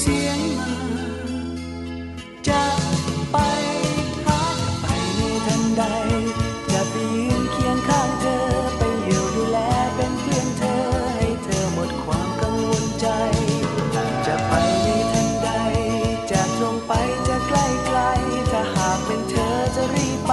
เสียงมา จะไปหาจะไปในทันใด จะไปยืนเคียงข้างเธอ ไปอยู่ดูแลเป็นเพื่อนเธอ ให้เธอหมดความกังวลใจ จะไปในทันใด จะตรงไปจะใกล้ไกล ถ้าหากเป็นเธอจะรีบไป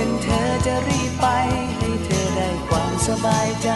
เป็นเธอจะรีบไป ให้เธอได้ความสบายใจ